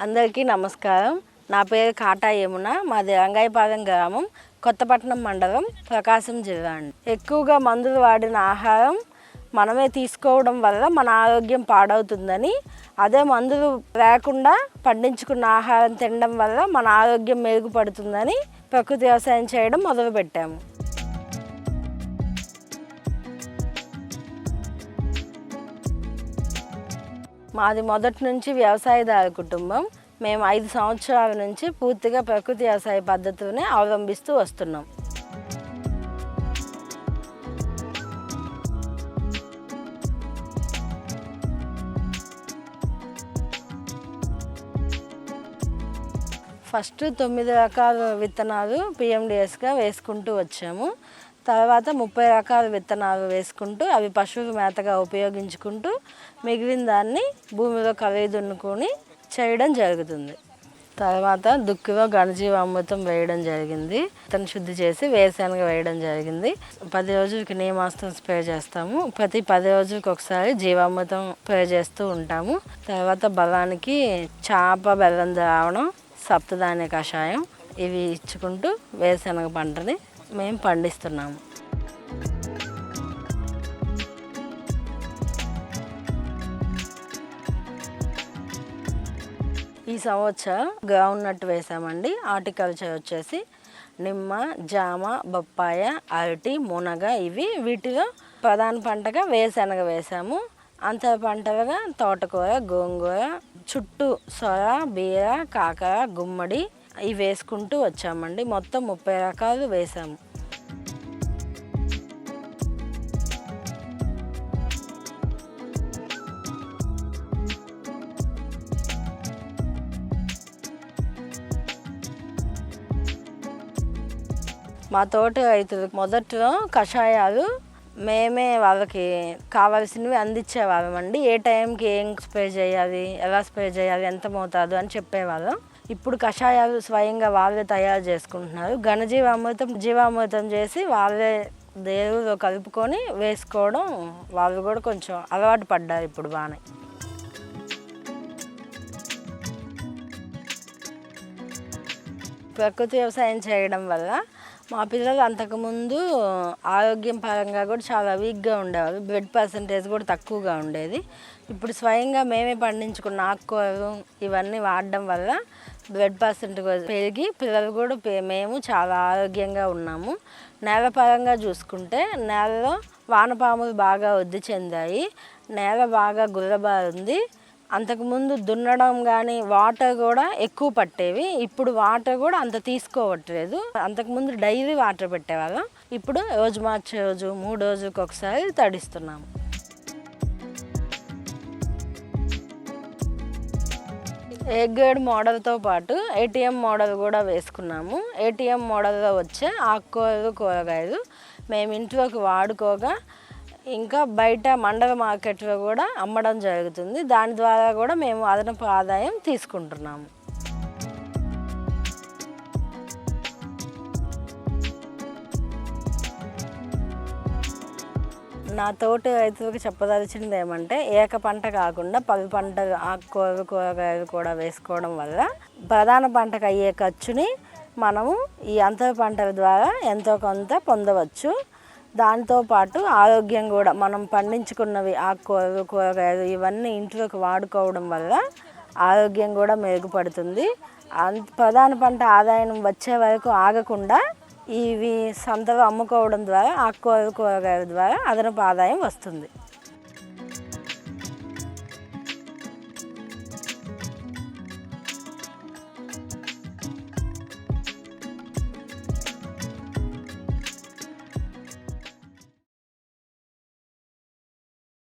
అందరికీ నమస్కారం. నా పేరు కాటా యమున. మాది రంగాయపాలెం గ్రామం. కొత్తపట్నం మండలం ప్రకాశం జిల్లా అండి. ఎక్కువగా మందులు వాడిన ఆహారం మనమే తీసుకోవడం వల్ల మన ఆరోగ్యం పాడవుతుందని అదే మందులు లేకుండా పండించుకున్న ఆహారం తినడం వల్ల మన ఆరోగ్యం మెరుగుపడుతుందని ప్రకృతి వ్యవసాయం చేయడం మొదలుపెట్టాము. మాది మొదటి నుంచి వ్యవసాయదారు కుటుంబం. మేము ఐదు సంవత్సరాల నుంచి పూర్తిగా ప్రకృతి వ్యవసాయ పద్ధతిని అవలంబిస్తూ వస్తున్నాం. ఫస్ట్ తొమ్మిది రకాల విత్తనాలు పిఎండిఎస్గా వేసుకుంటూ వచ్చాము. తర్వాత ముప్పై రకాల విత్తనాలు వేసుకుంటూ అవి పశువుల మేతగా ఉపయోగించుకుంటూ మిగిలిన దాన్ని భూమిలో కలయి దున్నుకొని చేయడం జరుగుతుంది. తర్వాత దుక్కిలో ఘనజీవామృతం వేయడం జరిగింది. తను శుద్ధి చేసి వేరుశనగ వేయడం జరిగింది. పది రోజులకి నీమాస్తం స్ప్రే చేస్తాము. ప్రతి పది రోజులకి ఒకసారి జీవామృతం స్ప్రే చేస్తూ ఉంటాము. తర్వాత బలానికి చాప బెల్లం ద్రావణం సప్తధాన్య కషాయం ఇవి ఇచ్చుకుంటూ వేరుశనగ పంటని మేము పండిస్తున్నాము. ఈ సంవత్సరం గ్రౌండ్ వేసామండి. హార్టికల్చర్ వచ్చేసి నిమ్మ జామ బొప్పాయ అరటి మునగ ఇవి వీటిలో ప్రధాన పంటగా వేసనగ వేసాము. అంతర పంటలుగా తోటకూర గోంగూర చుట్టూ సొర బీర కాకర గుమ్మడి ఇవి వేసుకుంటూ వచ్చామండి. మొత్తం ముప్పై రకాలు వేసాము. మా తోట రైతులు మొదట్లో కషాయాలు మేమే వాళ్ళకి కావాల్సినవి అందించేవాళ్ళం అండి ఏ టైంకి ఏం స్ప్రే చేయాలి ఎలా స్ప్రే చేయాలి ఎంత మోతాదు అని చెప్పేవాళ్ళం. ఇప్పుడు కషాయాలు స్వయంగా వాళ్ళే తయారు చేసుకుంటున్నారు. ఘనజీవామృతం జీవామృతం చేసి వాళ్ళే దేవులో కలుపుకొని వేసుకోవడం వాళ్ళు కూడా కొంచెం అలవాటు పడ్డారు ఇప్పుడు బాగానే. ప్రకృతి వ్యవసాయం చేయడం వల్ల మా పిల్లలు అంతకుముందు ఆరోగ్యం పరంగా కూడా చాలా వీక్గా ఉండేవారు. బ్లడ్ పర్సంటేజ్ కూడా తక్కువగా ఉండేది. ఇప్పుడు స్వయంగా మేమే పండించుకున్న ఆకుకూరలు ఇవన్నీ వాడడం వల్ల బ్లడ్ పర్సెంట్ పెరిగి పిల్లలు కూడా పే- మేము చాలా ఆరోగ్యంగా ఉన్నాము. నేల పరంగా చూసుకుంటే నేలలో వానపాములు బాగా వృద్ధి చెందాయి. నేల బాగా గుల్లబారుంది అంతకుముందు దున్నడం కానీ వాటర్ కూడా ఎక్కువ పట్టేవి. ఇప్పుడు వాటర్ కూడా అంత తీసుకోవట్లేదు. అంతకుముందు డైలీ వాటర్ పెట్టేవాళ్ళం. ఇప్పుడు రోజు మార్చే రోజు మూడు రోజులకు ఒకసారి తడిస్తున్నాము ఏ గ్రేడ్ మోడల్తో పాటు ఏటీఎం మోడల్ కూడా వేసుకున్నాము. ఏటీఎం మోడల్లో వచ్చే ఆకుకూరలు కూరగాయలు మేము ఇంట్లోకి వాడుకోగా ఇంకా బయట మండల మార్కెట్లో కూడా అమ్మడం జరుగుతుంది. దాని ద్వారా కూడా మేము అదనపు ఆదాయం తీసుకుంటున్నాము. నా తోటి రైతులకు చెప్పదలిచింది ఏమంటే ఏక పంట కాకుండా పది పంటలు ఆకుకూర కూరగాయలు కూడా వేసుకోవడం వల్ల ప్రధాన పంటకు అయ్యే ఖర్చుని మనము ఈ అంతర పంటల ద్వారా ఎంతో కొంత పొందవచ్చు. దాంతో పాటు ఆరోగ్యం కూడా మనం పండించుకున్నవి ఆకుకూరలు కూరగాయలు ఇవన్నీ ఇంట్లోకి వాడుకోవడం వల్ల ఆరోగ్యం కూడా మెరుగుపడుతుంది. అంత ప్రధాన పంట ఆదాయం వచ్చే వరకు ఆగకుండా ఇవి సంతలో అమ్ముకోవడం ద్వారా ఆకుకూరలు కూరగాయల ద్వారా అదనపు ఆదాయం వస్తుంది.